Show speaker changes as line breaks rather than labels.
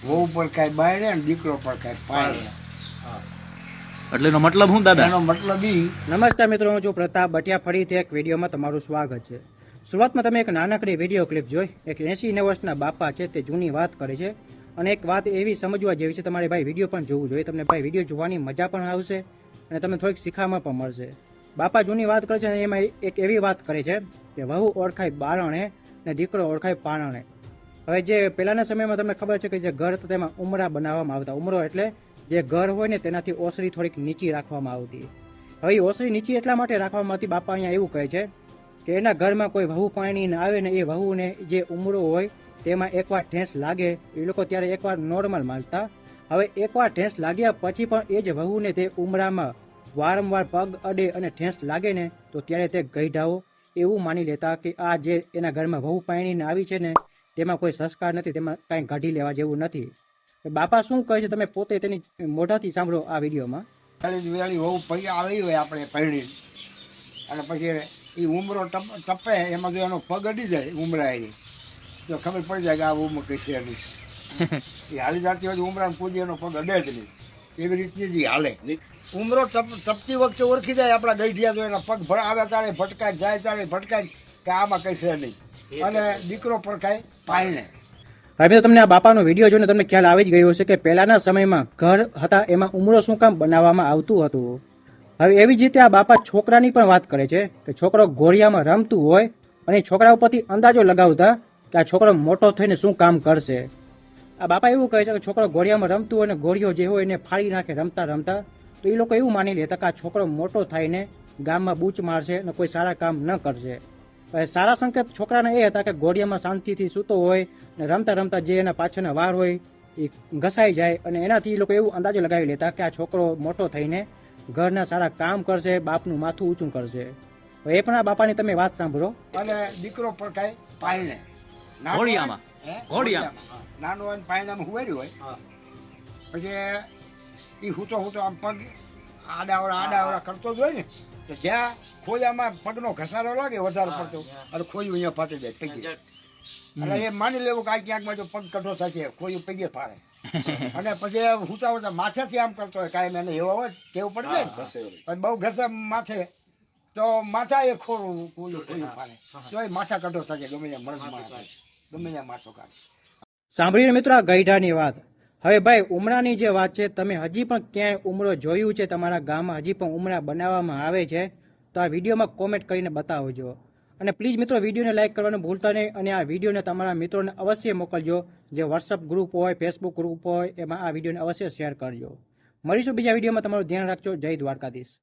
વહુ પર કાંઈ બાયણે ને દીકરો પર કાંઈ પાયણે
એટલે એનો મતલબ શું દાદા?
એનો મતલબ ઈ.
નમસ્કાર મિત્રો હું છું પ્રતાપ બટિયા ફરીથી એક વિડીયોમાં તમારું સ્વાગત છે. શરૂઆતમાં તમે એક નાનકડી વીડિયો ક્લિપ જોઈ એક એસી વર્ષના બાપા છે તે જૂની વાત કરે છે. અને એક વાત એવી સમજવા જેવી છે તમારે ભાઈ વીડિયો પણ જોવું જોઈએ. તમને ભાઈ વીડિયો જોવાની મજા પણ આવશે અને તમને થોડીક શીખામાં પણ મળશે. બાપા જૂની વાત કરે છે અને એમાં એક એવી વાત કરે છે કે વહુ ઓળખાય બારણે ને દીકરો ઓળખાય પારણે. હવે જે પહેલાના સમયમાં તમને ખબર છે કે જે ઘર હતા તેમાં ઉમરા બનાવવામાં આવતા. ઉમરો એટલે જે ઘર હોય ને તેનાથી ઓસરી થોડીક નીચી રાખવામાં આવતી. હવે એ ઓસરી નીચી એટલા માટે રાખવામાં આવતી, બાપા અહીંયા એવું કહે છે કે એના ઘરમાં કોઈ વહુ પાણી આવે ને એ વહુને જે ઉમરો હોય તેમાં એકવાર ઠેંસ લાગે, એ લોકો ત્યારે એકવાર નોર્મલ માનતા. હવે એકવાર ઠેંસ લાગ્યા પછી પણ એ જ વહુને તે ઉમરામાં વારંવાર પગ અડે અને ઠેંસ લાગે ને તો ત્યારે તે ગઈઢાઓ એવું માની લેતા કે આ જે એના ઘરમાં વહુ પાણીને આવી છે ને તેમાં કોઈ સંસ્કાર નથી તેમાં કાંઈ કાઢી લેવા જેવું નથી. બાપા શું કહે છે? તમે પોતે તેની મોઢાથી સાંભળો આ વિડીયોમાં.
વેલી વહુ પૈયા આવી હોય આપણે પરણી અને પછી એ ઉમરો ટપ ટપે એમાં જો એનો પગ અડી જાય ઉમરા એની તો ખબર પડી જાય કે આ ઉમર કઈ છે નહીં એ હાલી જાતી હોય તો ઉમરા કૂદી એનો પગ અડે જ નહીં. એવી રીતની જ હાલે. ઉમરો ટપ ટપતી વખતે ઓળખી જાય આપણા ગઈઢિયા જો એના પગ ભર આવે ત્યારે ભટકાય જાય ત્યારે ભટકાય કે આમાં કઈ છે નહીં અને દીકરો પર કાંઈ પાળને
હવે તો તમને આ બાપાનો વીડિયો જોઈને તમને ખ્યાલ આવી જ ગયો હશે કે પહેલાના સમયમાં ઘર હતા એમાં ઉમરો શું કામ બનાવવામાં આવતું હતું? હવે એવી જ રીતે આ બાપા છોકરાની પણ વાત કરે છે કે છોકરો ઘોડિયામાં રમતું હોય અને છોકરા ઉપરથી અંદાજો લગાવતા કે આ છોકરો મોટો થઈને શું કામ કરશે. આ બાપા એવું કહે છે કે છોકરો ઘોડિયામાં રમતું હોય અને ઘોડિયો જે હોય એને ફાળી નાખે રમતા રમતા તો એ લોકો એવું માની લેતા કે આ છોકરો મોટો થઈને ગામમાં બૂચ મારશે અને કોઈ સારા કામ ન કરશે. સારા સંકેત છોકરાને એ હતા કે ઘોડિયામાં શાંતિથી સૂતો હોય ને રમતા રમતા જે એના પાછળના વાર હોય એ ઘસાઈ જાય અને એનાથી એ લોકો એવું અંદાજો લગાવી લેતા કે આ છોકરો મોટો થઈને ઘરના સારા કામ કરશે બાપનું માથું ઊંચું કરશે. હવે એ પણ આ બાપાની તમે વાત સાંભળો.
અને દીકરો પર કાંઈ પાયણે નાનો હોય-
ઘોડિયામાં. ઘોડિયામાં.
નાનો હોય ને પાયણામાં હુવાર્યું હોય. પછી એ હૂતો હૂતો આમ પગ આડાવડા આડાવડા કરતો જ હોય ને. તો જ્યાં ખોયામાં પગનો ઘસારો લાગે વધારે પડતો. અને ખોયું અહીંયા ફાટી જાય પગે એટલે એ માની લેવું કે આ ક્યાંકમાં જો પગ કઠો થશે ખોયું પગે ફાડે. અને પછી ઉતા હૂતા માથેથી આમ કરતો હોય કાંઈ એને એવો હોય કેવું પડી જાય ને. પણ બહુ ઘસે માથે તો માથા એ ખોરું ખોયું ખોયું ફાળે તો એ માથા કઠો થશે ગમે ત્યાં મળદ માથે ગમે ત્યાં માથો કાઢે
સાંભળીને મિત્રો આ ગઈઢાની વાત. હવે ભાઈ, ઉમરાની જે વાત છે, તમે હજી પણ ક્યાંય ઉમરો જોયું છે? તમારા ગામમાં હજી પણ ઉમરા બનાવવામાં આવે છે? તો આ વિડીયોમાં કોમેન્ટ કરીને બતાવજો. અને પ્લીઝ મિત્રો, વિડીયોને લાઇક કરવાનું ભૂલતા નહીં અને આ વિડીયોને તમારા મિત્રોને અવશ્ય મોકલજો. જે વોટ્સઅપ ગ્રુપ હોય ફેસબુક ગ્રુપ હોય, એમાં આ વિડીયોને અવશ્ય શેર કરજો. મળીશું બીજા વિડીયોમાં. તમારું ધ્યાન રાખજો. જય દ્વારકાધીશ.